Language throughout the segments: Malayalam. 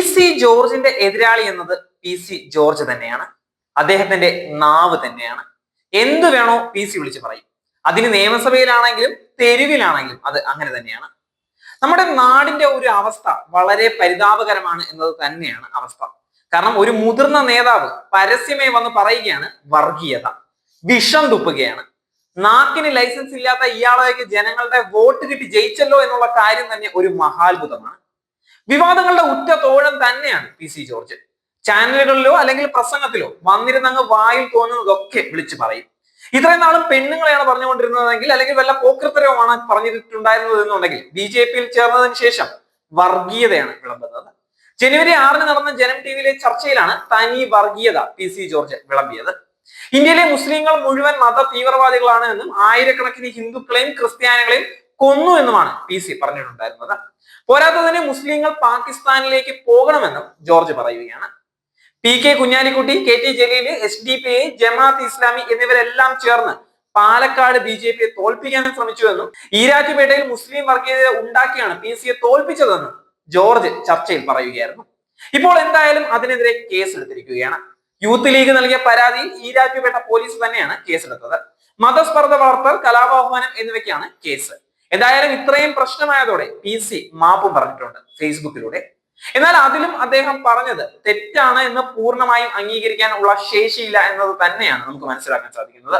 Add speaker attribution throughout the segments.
Speaker 1: സി ജോർജിന്റെ എതിരാളി എന്നത് പി സി ജോർജ് തന്നെയാണ്. അദ്ദേഹത്തിന്റെ നാവ് തന്നെയാണ്. എന്ത് വേണോ പി സി വിളിച്ച് പറയും. അതിന് നിയമസഭയിലാണെങ്കിലും തെരുവിലാണെങ്കിലും അത് അങ്ങനെ തന്നെയാണ്. നമ്മുടെ നാടിന്റെ ഒരു അവസ്ഥ വളരെ പരിതാപകരമാണ് എന്നത് തന്നെയാണ് അവസ്ഥ. കാരണം ഒരു മുതിർന്ന നേതാവ് പരസ്യമായി വന്ന് പറയുകയാണ് വർഗീയത. വിഷം തുപ്പുകയാണ്. നാക്കിന് ലൈസൻസ് ഇല്ലാത്ത ഇയാളേക്ക് ജനങ്ങളുടെ വോട്ട് കിട്ടി ജയിച്ചല്ലോ എന്നുള്ള കാര്യം തന്നെ ഒരു മഹാത്ഭുതമാണ്. വിവാദങ്ങളുടെ ഉറ്റ തോഴൻ തന്നെയാണ് പി സി ജോർജ്. ചാനലുകളിലോ അല്ലെങ്കിൽ പ്രസംഗത്തിലോ വന്നിരുന്നങ്ങ് വായിൽ തോന്നുന്നതൊക്കെ വിളിച്ചു പറയും. ഇത്രയും നാളും പെണ്ണുങ്ങളെയാണ് പറഞ്ഞുകൊണ്ടിരുന്നതെങ്കിൽ അല്ലെങ്കിൽ വല്ല പോക്കൃത്തരവുമാണ് പറഞ്ഞിട്ടുണ്ടായിരുന്നത് എന്നുണ്ടെങ്കിൽ ബി ജെ പിയിൽ ചേർന്നതിന് ശേഷം വർഗീയതയാണ് വിളമ്പുന്നത്. ജനുവരി ആറിന് നടന്ന ജനം ടി വിയിലെ ചർച്ചയിലാണ് തനി വർഗീയത പി സി ജോർജ് വിളമ്പിയത്. ഇന്ത്യയിലെ മുസ്ലിങ്ങൾ മുഴുവൻ മത തീവ്രവാദികളാണ് എന്നും ആയിരക്കണക്കിന് ഹിന്ദുക്കളെയും ക്രിസ്ത്യാനികളെയും കൊന്നു എന്നുമാണ് പി സി പറഞ്ഞിട്ടുണ്ടായിരുന്നത്. പോരാത്തതിന് മുസ്ലിങ്ങൾ പാകിസ്ഥാനിലേക്ക് പോകണമെന്നും ജോർജ് പറയുകയാണ്. P K Kunhalikutty K T Jaleel S D P I Jamaat Islami എന്നിവരെല്ലാം ചേർന്ന് പാലക്കാട് ബി ജെ പിയെ തോൽപ്പിക്കാൻ ശ്രമിച്ചുവെന്നും ഈരാറ്റുപേട്ടയിൽ മുസ്ലിം വർഗീയത ഉണ്ടാക്കിയാണ് പി സിയെ തോൽപ്പിച്ചതെന്നും ജോർജ് ചർച്ചയിൽ പറയുകയായിരുന്നു. ഇപ്പോൾ എന്തായാലും അതിനെതിരെ കേസെടുത്തിരിക്കുകയാണ്. യൂത്ത് ലീഗ് നൽകിയ പരാതിയിൽ ഈരാറ്റുപേട്ട പോലീസ് തന്നെയാണ് കേസെടുത്തത്. മതസ്പർദ്ധ വളർത്തൽ കലാപാഹ്വാനം എന്നിവയ്ക്കാണ് കേസ്. എന്തായാലും ഇത്രയും പ്രശ്നമായതോടെ പി സി മാപ്പും പറഞ്ഞിട്ടുണ്ട് ഫേസ്ബുക്കിലൂടെ. എന്നാൽ അതിലും അദ്ദേഹം പറഞ്ഞത് തെറ്റാണ് എന്ന് പൂർണമായും അംഗീകരിക്കാനുള്ള ശേഷിയില്ല എന്നത് തന്നെയാണ് നമുക്ക് മനസ്സിലാക്കാൻ സാധിക്കുന്നത്.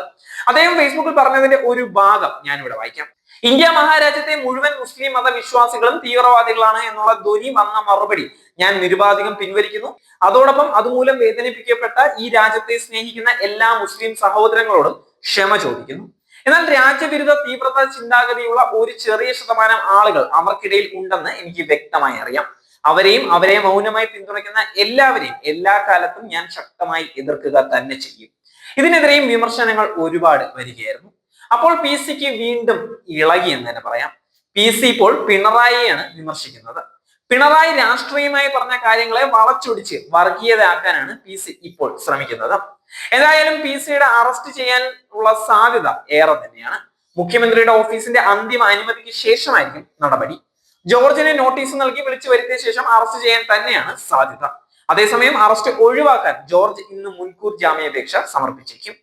Speaker 1: അദ്ദേഹം ഫേസ്ബുക്കിൽ പറഞ്ഞതിന്റെ ഒരു ഭാഗം ഞാനിവിടെ വായിക്കാം. ഇന്ത്യ മഹാരാജ്യത്തെ മുഴുവൻ മുസ്ലിം മതവിശ്വാസികളും തീവ്രവാദികളാണ് എന്നുള്ള ധ്വനി വന്ന മറുപടി ഞാൻ നിരുപാധികം പിൻവലിക്കുന്നു. അതോടൊപ്പം അതുമൂലം വേദനിപ്പിക്കപ്പെട്ട ഈ രാജ്യത്തെ സ്നേഹിക്കുന്ന എല്ലാ മുസ്ലിം സഹോദരങ്ങളോടും ക്ഷമ ചോദിക്കുന്നു. എന്നാൽ രാജ്യവിരുദ്ധ തീവ്രത ചിന്താഗതിയുള്ള ഒരു ചെറിയ ശതമാനം ആളുകൾ അവർക്കിടയിൽ ഉണ്ടെന്ന് എനിക്ക് വ്യക്തമായി അറിയാം. അവരെയും അവരെ മൗനമായി പിന്തുണയ്ക്കുന്ന എല്ലാവരെയും എല്ലാ കാലത്തും ഞാൻ ശക്തമായി എതിർക്കുക തന്നെ ചെയ്യും. ഇതിനെതിരെയും വിമർശനങ്ങൾ ഒരുപാട് വരികയായിരുന്നു. അപ്പോൾ പി സിക്ക് വീണ്ടും ഇളകി എന്ന് തന്നെ പറയാം. പി സി ഇപ്പോൾ പിണറായിയാണ് വിമർശിക്കുന്നത്. പിണറായി രാഷ്ട്രീയമായി പറഞ്ഞ കാര്യങ്ങളെ വളച്ചൊടിച്ച് വർഗീയതയാക്കാനാണ് പി സി ഇപ്പോൾ ശ്രമിക്കുന്നത്. എന്തായാലും പി സിയുടെ അറസ്റ്റ് ചെയ്യാൻ ഉള്ള സാധ്യത ഏറെ തന്നെയാണ്. മുഖ്യമന്ത്രിയുടെ ഓഫീസിന്റെ അന്തിമ അനുമതിക്ക് ശേഷമായിരിക്കും നടപടി. ജോർജിനെ നോട്ടീസ് നൽകി വിളിച്ചു വരുത്തിയ ശേഷം അറസ്റ്റ് ചെയ്യാൻ തന്നെയാണ് സാധ്യത. അതേസമയം അറസ്റ്റ് ഒഴിവാക്കാൻ ജോർജ് ഇന്ന് മുൻകൂർ ജാമ്യാപേക്ഷ സമർപ്പിച്ചേക്കും.